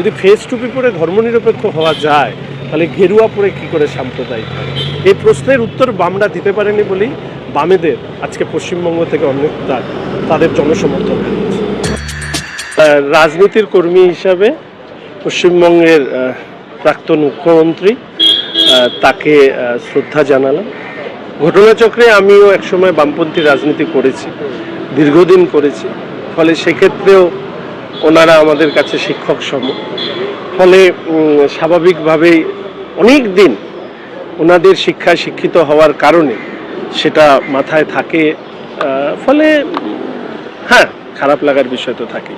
যদি ফেস টুপি পরে ধর্মনিরপেক্ষ হওয়া যায়, তাহলে গেরুয়া পরে কি করে সাম্প্রদায়িক এই প্রশ্নের উত্তর বামরা দিতে পারেনি বলেই বামেদের, আজকে পশ্চিমবঙ্গ থেকে অনেক তার তাদের জনসমর্থন রাজনীতির কর্মী হিসাবে পশ্চিমবঙ্গের প্রাক্তন মুখ্যমন্ত্রী তাকে শ্রদ্ধা জানালাম। ঘটনাচক্রে আমিও একসময় বামপন্থী রাজনীতি করেছি, দীর্ঘদিন করেছি, ফলে সেক্ষেত্রেও ওনারা আমাদের কাছে শিক্ষক সম ফলে স্বাভাবিকভাবেই অনেক দিন ওনাদের শিক্ষায় শিক্ষিত হওয়ার কারণে সেটা মাথায় থাকে ফলে হ্যাঁ খারাপ লাগার বিষয় তো থাকে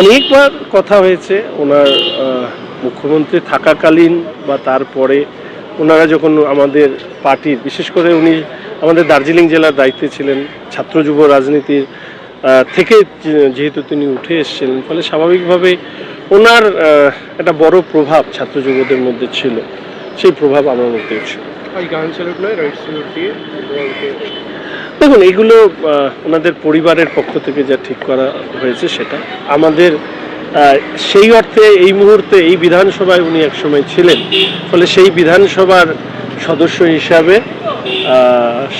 অনেকবার কথা হয়েছে, ওনার মুখ্যমন্ত্রী থাকাকালীন বা তারপরে ওনারা যখন আমাদের পার্টির, বিশেষ করে উনি আমাদের দার্জিলিং জেলার দায়িত্বে ছিলেন, ছাত্র যুব রাজনীতির থেকে যেহেতু তিনি উঠে এসেছিলেন ফলে স্বাভাবিকভাবে ওনার একটা বড় প্রভাব ছাত্র যুবদের মধ্যে ছিল। সেই প্রভাব আমার মধ্যেও ছিল। দেখুন এগুলো ওনাদের পরিবারের পক্ষ থেকে যা ঠিক করা হয়েছে সেটা। আমাদের সেই অর্থে এই মুহূর্তে এই বিধানসভায় উনি একসময় ছিলেন। ফলে সেই বিধানসভার সদস্য হিসাবে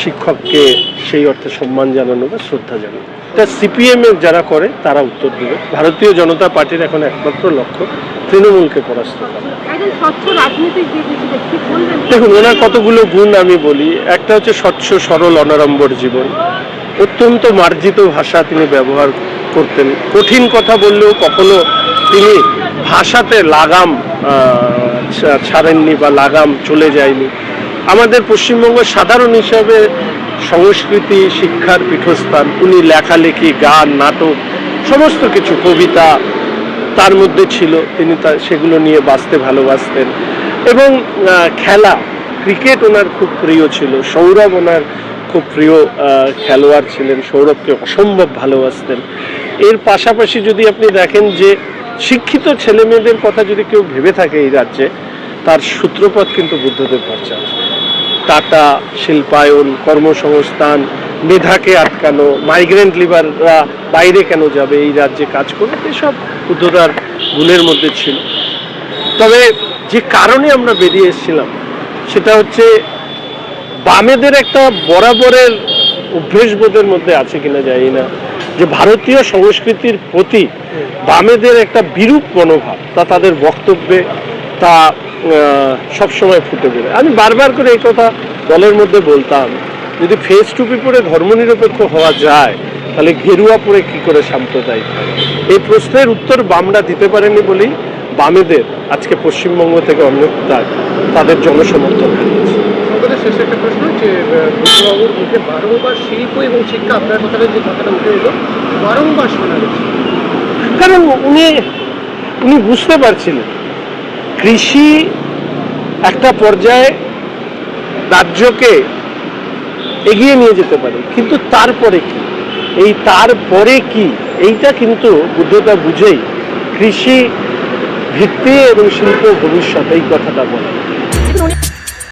শিক্ষককে সেই অর্থে সম্মান জানানো বা শ্রদ্ধা জানানো। এটা সিপিএম এর যারা করে তারা উত্তর দেবে। ভারতীয় জনতা পার্টির এখন একমাত্র লক্ষ্য তৃণমূলকে পরাস্ত করা। দেখুন ওনার কতগুলো গুণ আমি বলি। একটা হচ্ছে স্বচ্ছ সরল অনাড়ম্বর জীবন। অত্যন্ত মার্জিত ভাষা তিনি ব্যবহার করতেন। কঠিন কথা বললেও কখনো তিনি ভাষাতে লাগাম ছাড়েননি বা লাগাম চলে যায়নি। আমাদের পশ্চিমবঙ্গ সাধারণ হিসাবে সংস্কৃতি, শিক্ষার পীঠস্থান, উনি লেখালেখি, গান, নাটক, সমস্ত কিছু, কবিতা তার মধ্যে ছিল। তিনি তা, সেগুলো নিয়ে বাঁচতে ভালোবাসতেন। এবং খেলা, ক্রিকেট ওনার খুব প্রিয় ছিল। সৌরভ ওনার খুব প্রিয় খেলোয়াড় ছিলেন। সৌরভকে অসম্ভব ভালোবাসতেন। এর পাশাপাশি যদি আপনি দেখেন যে, শিক্ষিত ছেলেমেয়েদের কথা যদি কেউ ভেবে থাকে এই রাজ্যে তার সূত্রপথ কিন্তু বুদ্ধদেব ভট্টাচার্য টাটা, শিল্পায়ন, কর্মসংস্থান, মেধাকে আটকানো মাইগ্রেন্ট লিভাররা বাইরে কেন যাবে, এই রাজ্যে কাজ করবে, এসব বুদ্ধদার গুণের মধ্যে ছিল। তবে যে কারণে আমরা বেরিয়ে এসেছিলাম, সেটা হচ্ছে বামেদের একটা বরাবরের অভ্যেসবোধের মধ্যে আছে কিনা জানি না, যে ভারতীয় সংস্কৃতির প্রতি বামেদের একটা বিরূপ মনোভাব, তা তাদের বক্তব্যে, তা সবসময় ফুটে বেরোয় আমি বারবার করে এই কথা দলের মধ্যে বলতাম যদি ফেস টুপি পরে ধর্মনিরপেক্ষ হওয়া যায় তাহলে গেরুয়া পরে কি করে সাম্প্রদায়িক হয়? এই প্রশ্নের উত্তর বামরা দিতে পারেনি বলেই বামেদের আজকে পশ্চিমবঙ্গ থেকে তার তাদের জনসমর্থন হারিয়েছে। শেষে একটা প্রশ্ন যে আহ, মুখে বারংবার শিল্প এবং শিক্ষা আপনার কথাটা যে কথাটা উঠে এলো বারংবার শোনা গেছে। কারণ উনি উনি বুঝতে পারছিলেন কৃষি একটা পর্যায়ে রাজ্যকে এগিয়ে নিয়ে যেতে পারে, কিন্তু তারপরে কি? এই তারপরে কি? এইটা কিন্তু বুদ্ধতা বুঝেই কৃষি ভিত্তি এবং শিল্প ভবিষ্যৎ, এই কথাটা বলে